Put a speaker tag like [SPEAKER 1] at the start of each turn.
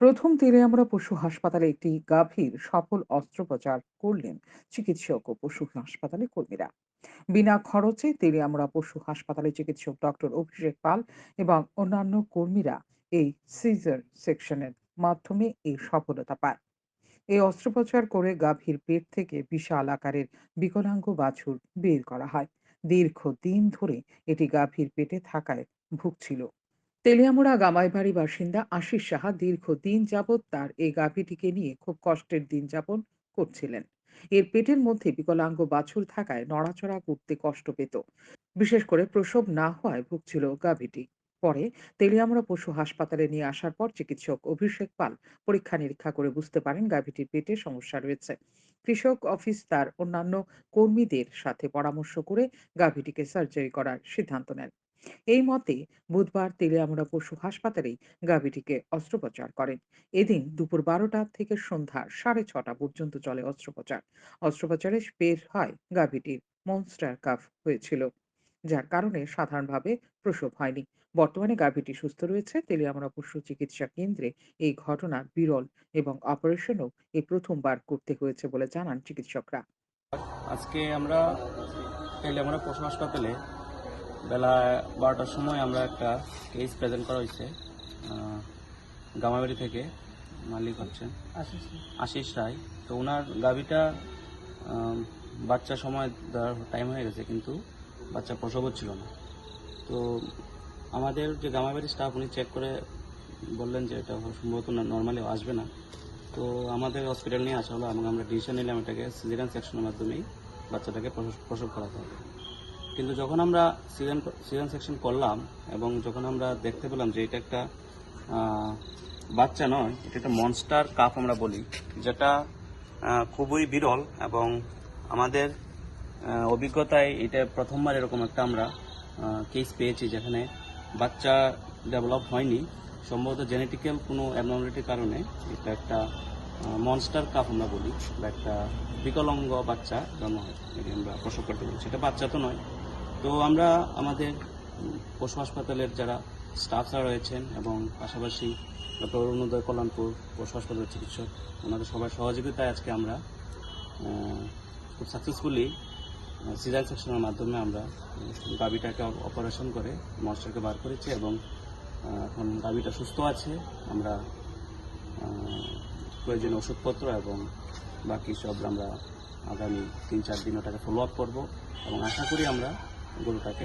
[SPEAKER 1] প্রথম তীরে আমরা পশু হাসপাতালে একটি গাভীর সফল অস্ত্রোপচার করলেন চিকিৎসক ও পশু হাসপাতালে কর্মীরা। বিনা খরচে তেলিয়ামুড়া পশু হাসপাতালে চিকিৎসক ডক্টর অভিষেক পাল এবং অন্যান্য কর্মীরা এই সিজার সেকশনের মাধ্যমে এই সফলতা পায় এই অস্ত্রোপচার করে গাভীর পেট থেকে বিশাল আকারের বিকলাঙ্গ বাছুর বের করা হয়। দীর্ঘ দিন ধরে এটি গাভীর পেটে থাকায় ভুগছিল। তেলিয়ামুড়া গামাইবাড়ি বাসিন্দা আশিস সাহা দীর্ঘ দিন যাবৎ তার এই গাভীটিকে নিয়ে খুব কষ্টের দিন যাপন করছিলেন। এর পেটের মধ্যে বিকলাঙ্গ বাছুর থাকায় নড়াচড়া করতে কষ্ট পেত। বিশেষ করে প্রসব না হওয়ায় ভুগছিল গাভীটি। পরে তেলিয়ামুড়া পশু হাসপাতালে নিয়ে আসার পর চিকিৎসক অভিষেক পাল পরীক্ষা নিরীক্ষা করে বুঝতে পারেন গাভীটির পেটে সমস্যা রয়েছে। কৃষক অফিস তার অন্যান্য কর্মীদের সাথে পরামর্শ করে গাভীটিকে সার্জারি করার সিদ্ধান্ত নেন। এই মতে বুধবার তেলিয়ামুড়া পশু হাসপাতালে গাভীটিকে অস্ত্রোপচার করেন। এদিন দুপুর বারোটা থেকে সন্ধ্যা সাড়ে ছটা পর্যন্ত চলে অস্ত্রোপচার। অস্ত্রোপচারে বের হয় গাভীটির মনস্টার কাফ হয়েছিল, যার কারণে সাধারণভাবে প্রসব হয়নি। বর্তমানে গাভীটি সুস্থ রয়েছে। তেলিয়ামুড়া পশু চিকিৎসা কেন্দ্রে এই ঘটনা বিরল এবং অপারেশনও এই প্রথমবার করতে হয়েছে বলে জানান চিকিৎসকরা।
[SPEAKER 2] আজকে আমরা এলে আমরা পশু হাসপাতালে বেলা বারোটার সময় আমরা একটা কেস প্রেজেন্ট করা হয়েছে গামাবাড়ি থেকে মালিক হচ্ছেন আশিস রায়। তো ওনার গাভিটা বাচ্চা সময় দেওয়ার টাইম হয়ে গেছে কিন্তু বাচ্চা প্রসব হচ্ছিল না। তো আমাদের যে গামাবাড়ির স্টাফ উনি চেক করে বললেন যে এটা সম্ভবত নর্মালি আসবে না। তো আমাদের হসপিটাল নিয়ে আসা হলো এবং আমরা ডিসিশন নিলাম এটাকে সিজারিয়ান সেকশনের মাধ্যমেই বাচ্চাটাকে প্রসব- প্রসব করাতে হবে। কিন্তু যখন আমরা সিজন সিজন সেকশন করলাম এবং যখন আমরা দেখতে পেলাম যে এটা একটা বাচ্চা নয়, এটা একটা মনস্টার কাপ আমরা বলি, যেটা খুবই বিরল এবং আমাদের অভিজ্ঞতায় এটা প্রথমবার এরকম একটা আমরা কেস পেয়েছি যেখানে বাচ্চা ডেভেলপ হয়নি। সম্ভবত জেনেটিক্যাল কোনো অ্যাবনর্মালিটির কারণে এটা একটা মনস্টার কাপ আমরা বলি, বা একটা বিকলাঙ্গ বাচ্চা জন্ম হয়, এটি আমরা প্রসব করতে বলি সেটা বাচ্চা তো নয় তো আমরা আমাদের পশু হাসপাতালের যারা স্টাফরা রয়েছেন এবং পাশাপাশি ডক্টর অরুণোদয় কল্যাণপুর পশু হাসপাতালের চিকিৎসক ওনাদের সবার সহযোগিতায় আজকে আমরা খুব সাকসেসফুলি সিজার সেকশনের মাধ্যমে আমরা উম, গাভীটাকে অপারেশন করে মনস্টারকে বার করেছি এবং এখন গাভীটা সুস্থ আছে। আমরা প্রয়োজনীয় ওষুধপত্র এবং বাকি সব আমরা আগামী তিন চার দিন ওটাকে ফলো আপ করব এবং আশা করি আমরা গরুটাকে